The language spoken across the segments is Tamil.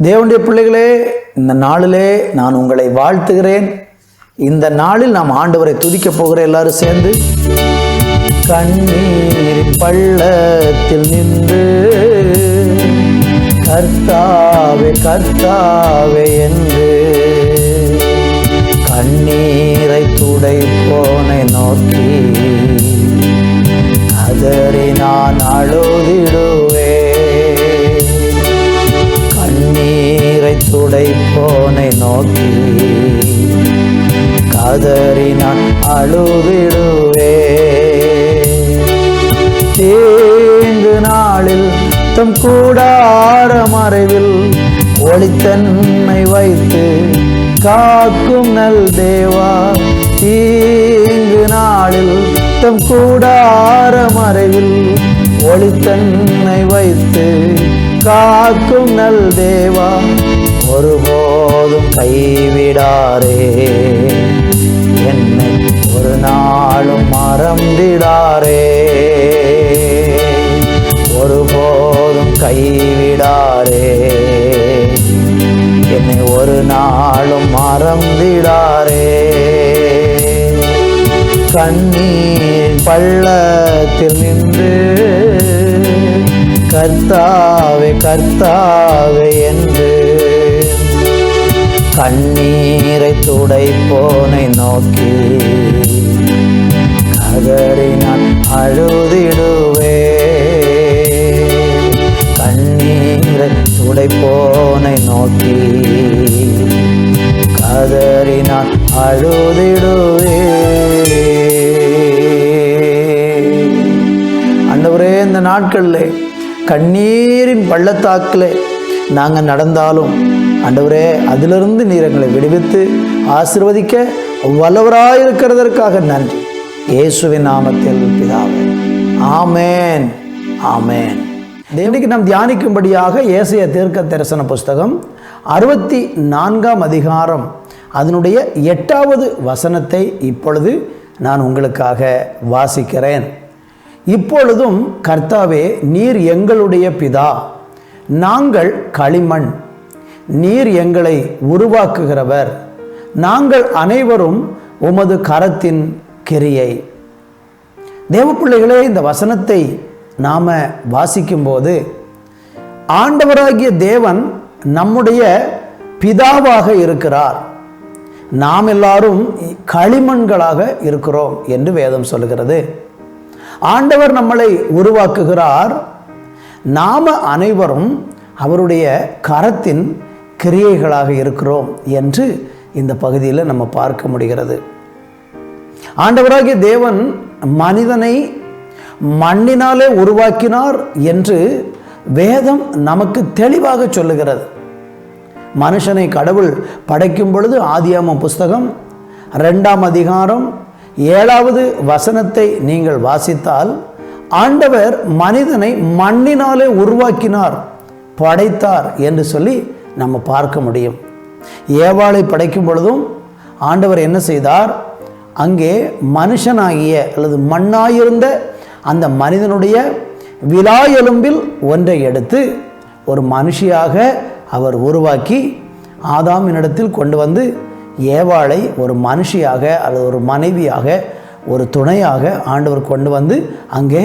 தேவனுடைய பிள்ளைகளே இந்த நாளிலே நான் உங்களை வாழ்த்துகிறேன். இந்த நாளில் நாம் ஆண்டவரை துதிக்க போகிற எல்லாரும் சேர்ந்து கண்ணீர் பள்ளத்தில் நின்று கர்த்தாவே கர்த்தாவே என்று கண்ணீரை துடை போனை நோக்கி அதறி நான் அழுதிடுவே துடைப்போனை நோக்கி கதறினான் அழுவிடுவே. அழுதிடுவே தீங்கு நாளில் தம் கூடார மறைவில் ஒளித்தன்மை வைத்து காக்கும் நல் தேவா. தீங்கு நாளில் தம் கூடார மறைவில் ஒளித்தன்மை வைத்து காக்கும் நல் தேவா. கைவிடாரே என்னை ஒரு நாளும் மறந்திடாரே ஒருபோதும் கைவிடாரே என்னை ஒரு நாளும் மறந்திடாரே கண்ணீர் பள்ளத்தில் நின்று கர்த்தாவே கர்த்தாவே என்று கண்ணீரை துடைப்போனை நோக்கி கதறினால் அழுதிடுவே. கண்ணீரை துடைப்போனை நோக்கி கதறினால் அழுதிடுவே. ஆண்டவரே இந்த நாட்களில் கண்ணீரின் பள்ளத்தாக்கில் நாங்கள் நடந்தாலும் ஆண்டவரே அதிலிருந்து நீர் எங்களை விடுவித்து ஆசிர்வதிக்க வல்லவராயிருக்கிறதற்காக நன்றி. இயேசுவின் நாமத்தில் பிதாவே. ஆமேன். ஆமேன். தேவனுக்கு நாம் தியானிக்கும்படியாக ஏசைய தீர்க்க தரிசன புஸ்தகம் அறுபத்தி நான்காம் அதிகாரம். அதனுடைய எட்டாவது வசனத்தை இப்பொழுது நான் உங்களுக்காக வாசிக்கிறேன். இப்பொழுதும் கர்த்தாவே நீர் எங்களுடைய பிதா. நாங்கள் களிமண். நீர் எங்களை உருவாக்குகிறவர். நாங்கள் அனைவரும் உமது கரத்தின் கிரியை. தேவப்பிள்ளைகளே இந்த வசனத்தை நாம் வாசிக்கும்போது ஆண்டவராகிய தேவன் நம்முடைய பிதாவாக இருக்கிறார். நாம் எல்லாரும் களிமண்களாக இருக்கிறோம் என்று வேதம் சொல்கிறது ஆண்டவர் நம்மளை உருவாக்குகிறார். நாம் அனைவரும் அவருடைய கரத்தின் கிரியைகளாக இருக்கிறோம் என்று இந்த பகுதியில் நம்ம பார்க்க முடிகிறது. ஆண்டவராகிய தேவன் மனிதனை மண்ணினாலே உருவாக்கினார் என்று வேதம் நமக்கு தெளிவாக சொல்லுகிறது. மனுஷனை கடவுள் படைக்கும் பொழுது ஆதியாம புஸ்தகம் ரெண்டாம் அதிகாரம் ஏழாவது வசனத்தை நீங்கள் வாசித்தால் ஆண்டவர் மனிதனை மண்ணினாலே உருவாக்கினார் படைத்தார் என்று சொல்லி நம்ம பார்க்க முடியும். ஏவாளை படைக்கும் பொழுதும் ஆண்டவர் என்ன செய்தார்? அங்கே மனுஷனாகிய அல்லது மண்ணாயிருந்த அந்த மனிதனுடைய விழா எலும்பில் ஒன்றை எடுத்து ஒரு மனுஷியாக அவர் உருவாக்கி ஆதாமினிடத்தில் கொண்டு வந்து ஏவாளை ஒரு மனுஷியாக அல்லது ஒரு மனைவியாக ஒரு துணையாக ஆண்டவர் கொண்டு வந்து அங்கே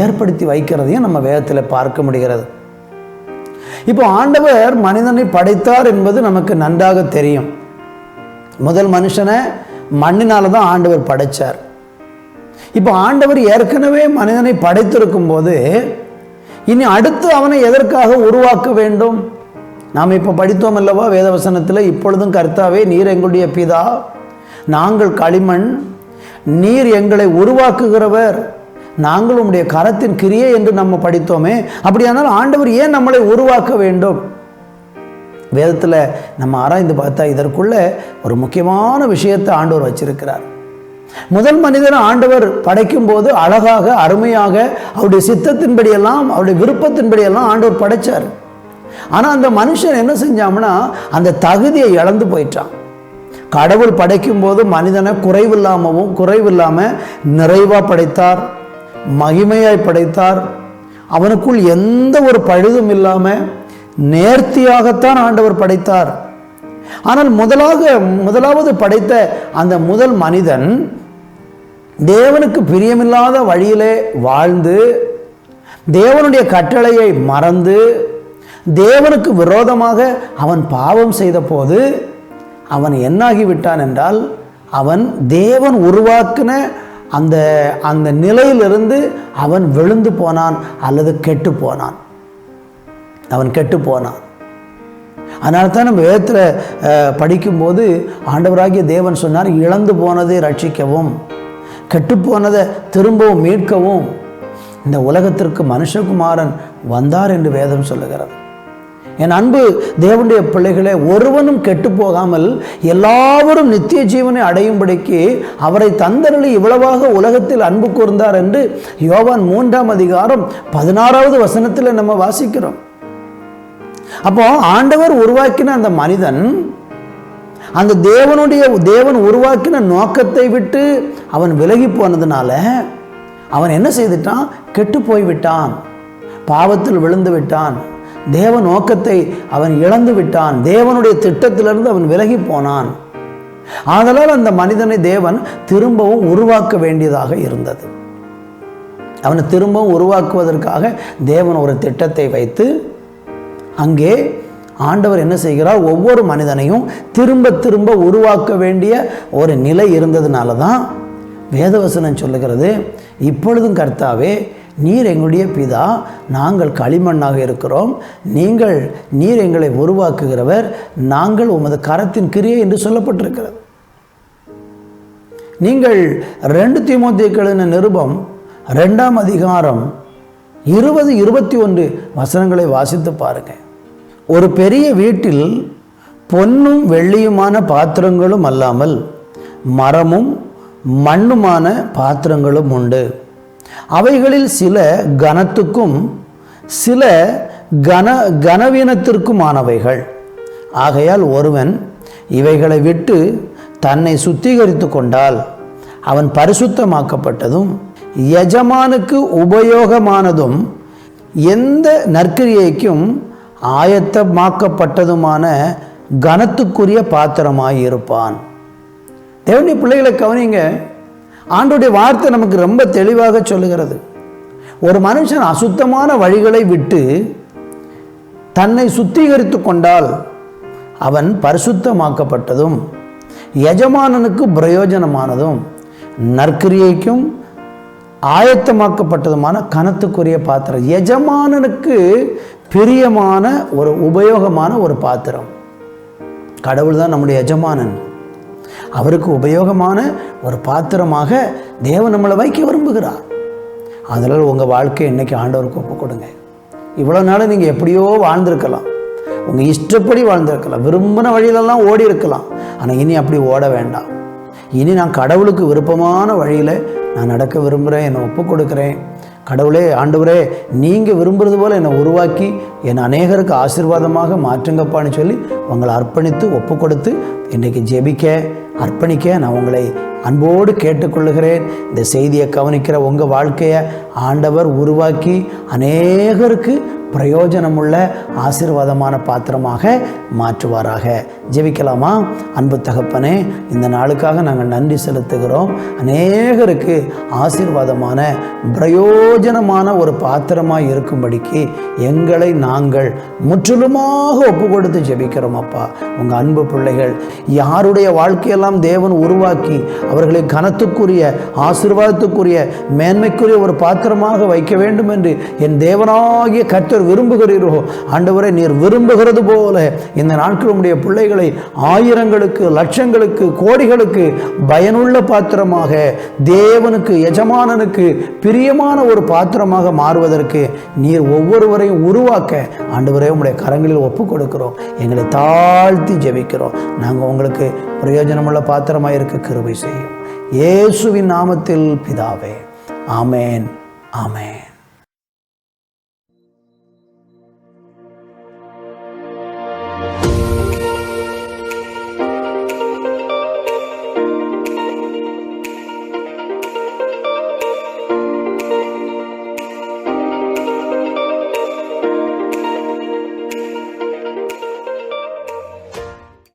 ஏற்படுத்தி வைக்கிறதையும் நம்ம வேதத்தில் பார்க்க முடிகிறது. இப்போ ஆண்டவர் மனிதனை படைத்தார் என்பது நமக்கு நன்றாக தெரியும். முதல் மனுஷனை மண்ணினால தான் ஆண்டவர் படைச்சார். இப்போ ஆண்டவர் ஏற்கனவே மனிதனை படைத்திருக்கும் போது இனி அடுத்து அவனை எதற்காக உருவாக்க வேண்டும்? நாம் இப்போ படித்தோம் அல்லவா வேதவசனத்தில் இப்பொழுதும் கர்த்தாவே நீர் எங்களுடைய பிதா நாங்கள் களிமண் நீர் எங்களை உருவாக்குகிறவர் நாங்கள் உம்முடைய கரத்தின் கிரியை என்று நம்ம படித்தோமே. அப்படியானால் ஆண்டவர் ஏன் நம்மளை உருவாக்க வேண்டும்? வேதத்தில் நம்ம ஆராய்ந்து பார்த்தா இதற்குள்ள ஒரு முக்கியமான விஷயத்தை ஆண்டவர் வச்சிருக்கிறார். முதல் மனிதன் ஆண்டவர் படைக்கும் போது அழகாக அருமையாக அவருடைய சித்தத்தின்படியெல்லாம் அவருடைய விருப்பத்தின்படியெல்லாம் ஆண்டவர் படைச்சார். ஆனால் அந்த மனுஷன் என்ன செஞ்சான்னா அந்த தகுதியை இழந்து போயிட்டான். கடவுள் படைக்கும் போது மனிதனை குறைவில்லாமவும் குறைவில்லாமல் நிறைவாக படைத்தார். மகிமையாய் படைத்தார். அவனுக்குள் எந்த ஒரு பழுதும் இல்லாமல் நேர்த்தியாகத்தான் ஆண்டவர் படைத்தார். ஆனால் முதலாக முதலாவது படைத்த அந்த முதல் மனிதன் தேவனுக்கு பிரியமில்லாத வழியிலே வாழ்ந்து தேவனுடைய கட்டளையை மறந்து தேவனுக்கு விரோதமாக அவன் பாவம் செய்த போது அவன் என்னாகி விட்டான் என்றால் அவன் தேவன் உருவாக்கின அந்த அந்த நிலையிலிருந்து அவன் விழுந்து போனான் அல்லது கெட்டு போனான். அவன் கெட்டு போனான். அதனால தான் நம்ம வேதத்தில் படிக்கும்போது ஆண்டவராகிய தேவன் சொன்னார் இழந்து போனதை ரட்சிக்கவும் கெட்டுப்போனதை திரும்பவும் மீட்கவும். இந்த உலகத்திற்கு மனுஷகுமாரன் வந்தார் என்று வேதம் சொல்லுகிறது. என் அன்பு தேவனுடைய பிள்ளைகளை ஒருவனும் கெட்டு போகாமல் எல்லாவரும் நித்திய ஜீவனை அடையும்படிக்கு அவரை தந்தரளி இவ்வளவாக உலகத்தில் அன்பு கூர்ந்தார் என்று யோவான் மூன்றாம் அதிகாரம் பதினாறாவது வசனத்தில் நம்ம வாசிக்கிறோம். அப்போ ஆண்டவர் உருவாக்கின அந்த மனிதன் அந்த தேவனுடைய தேவன் உருவாக்கின நோக்கத்தை விட்டு அவன் விலகி போனதுனால அவன் என்ன செய்துட்டான்? கெட்டு போய் விட்டான் பாவத்தில் விழுந்து விட்டான். தேவ நோக்கத்தை அவன் இழந்து விட்டான். தேவனுடைய திட்டத்திலிருந்து அவன் விலகி போனான். ஆதலால் அந்த மனிதனை தேவன் திரும்பவும் உருவாக்க வேண்டியதாக இருந்தது. அவனை திரும்பவும் உருவாக்குவதற்காக தேவன் ஒரு திட்டத்தை வைத்து அங்கே ஆண்டவர் என்ன செய்கிறார்? ஒவ்வொரு மனிதனையும் திரும்ப திரும்ப உருவாக்க வேண்டிய ஒரு நிலை இருந்ததுனால தான் வேதவசனம் சொல்லுகிறது இப்பொழுதும் கர்த்தாவே நீர் எங்களுடைய பிதா நாங்கள் களிமண்ணாக இருக்கிறோம். நீங்கள் நீர் எங்களை உருவாக்குகிறவர் நாங்கள் உமது கரத்தின் கிரியை என்று சொல்லப்பட்டிருக்கிறது. நீங்கள் ரெண்டு தீமோத்தியக்களின நிருபம் ரெண்டாம் அதிகாரம் இருபது இருபத்தி ஒன்று வசனங்களை வாசித்து பாருங்கள் ஒரு பெரிய வீட்டில் பொன்னும் வெள்ளியுமான பாத்திரங்களும் அல்லாமல் மரமும் மண்ணுமான பாத்திரங்களும் உண்டு. அவைகளில் சில கனத்துக்கும் சில கன கனவீனத்திற்குமானவைகள். ஆகையால் ஒருவன் இவைகளை விட்டு தன்னை சுத்திகரித்து கொண்டால் அவன் பரிசுத்தமாக்கப்பட்டதும் எஜமானுக்கு உபயோகமானதும் எந்த நற்கிரியைக்கும் ஆயத்தமாக்கப்பட்டதுமான கனத்துக்குரிய பாத்திரமாயிருப்பான். தேவனி பிள்ளைகளை கவனிங்க. ஆண்டுடைய வார்த்தை நமக்கு ரொம்ப தெளிவாக சொல்லுகிறது. ஒரு மனுஷன் அசுத்தமான வழிகளை விட்டு தன்னை சுத்திகரித்து கொண்டால் அவன் பரிசுத்தமாக்கப்பட்டதும் எஜமானனுக்கு பிரயோஜனமானதும் நற்கிரியைக்கும் ஆயத்தமாக்கப்பட்டதுமான கனத்துக்குரிய பாத்திரம். எஜமானனுக்கு பிரியமான ஒரு உபயோகமான ஒரு பாத்திரம். கடவுள் தான் நம்முடைய எஜமானன். அவருக்கு உபயோகமான ஒரு பாத்திரமாக தேவன் நம்மளை வைக்க விரும்புகிறார். அதனால் உங்கள் வாழ்க்கையை இன்றைக்கி ஆண்டவருக்கு ஒப்பு கொடுங்க. இவ்வளோ நாள் நீங்கள் எப்படியோ வாழ்ந்திருக்கலாம். உங்கள் இஷ்டப்படி வாழ்ந்திருக்கலாம். விரும்பின வழியிலெல்லாம் ஓடி இருக்கலாம். ஆனால் இனி அப்படி ஓட வேண்டாம். இனி நான் கடவுளுக்கு விருப்பமான வழியில் நான் நடக்க விரும்புகிறேன் என்னை ஒப்பு கொடுக்குறேன். கடவுளே ஆண்டவரே நீங்கள் விரும்புறது போல் என்னை உருவாக்கி என் அநேகருக்கு ஆசீர்வாதமாக மாற்றுங்கப்பான்னு சொல்லி உங்களை அர்ப்பணித்து ஒப்பு கொடுத்து இன்றைக்கு ஜெபிக்க அர்ப்பணிக்க நான் உங்களை அன்போடு கேட்டுக்கொள்ளுகிறேன். இந்த செய்தியை கவனிக்கிற உங்கள் வாழ்க்கையை ஆண்டவர் உருவாக்கி அநேகருக்கு பிரயோஜனமுள்ள ஆசீர்வாதமான பாத்திரமாக மாற்றுவாராக. ஜெபிக்கலாமா? அன்பு தகப்பனே இந்த நாளுக்காக நாங்கள் நன்றி செலுத்துகிறோம். அநேகருக்கு ஆசீர்வாதமான பிரயோஜனமான ஒரு பாத்திரமாக இருக்கும்படிக்கு எங்களை நாங்கள் முற்றிலுமாக ஒப்பு கொடுத்து ஜெபிக்கிறோம் அப்பா. உங்கள் அன்பு பிள்ளைகள் யாருடைய வாழ்க்கையெல்லாம் தேவன் உருவாக்கி அவர்களை கனத்துக்குரிய ஆசீர்வாதத்துக்குரிய மேன்மைக்குரிய ஒரு பாத்திரமாக வைக்க வேண்டும் என்று என் தேவனாகிய கர்த்தர் விரும்புகிறீரோ ஆண்டவரை நீர் விரும்புகிறது போல இந்த நாட்கள் உடைய பிள்ளைகளை ஆயிரங்களுக்கு லட்சங்களுக்கு கோடிகளுக்கு பயனுள்ள பாத்திரமாக தேவனுக்கு எஜமானனுக்கு பிரியமான ஒரு பாத்திரமாக மாறுவதற்கு நீர் ஒவ்வொருவரையும் உருவாக்க ஆண்டவரை உங்களுடைய கரங்களில் ஒப்பு கொடுக்கிறோம் எங்களை தாழ்த்தி ஜெபிக்கிறோம். நாங்கள் உங்களுக்கு பிரயோஜனமுள்ள பாத்திரமாக இருக்க கிருபை செய்யும். இயேசுவின் நாமத்தில் பிதாவே. ஆமேன். ஆமேன்.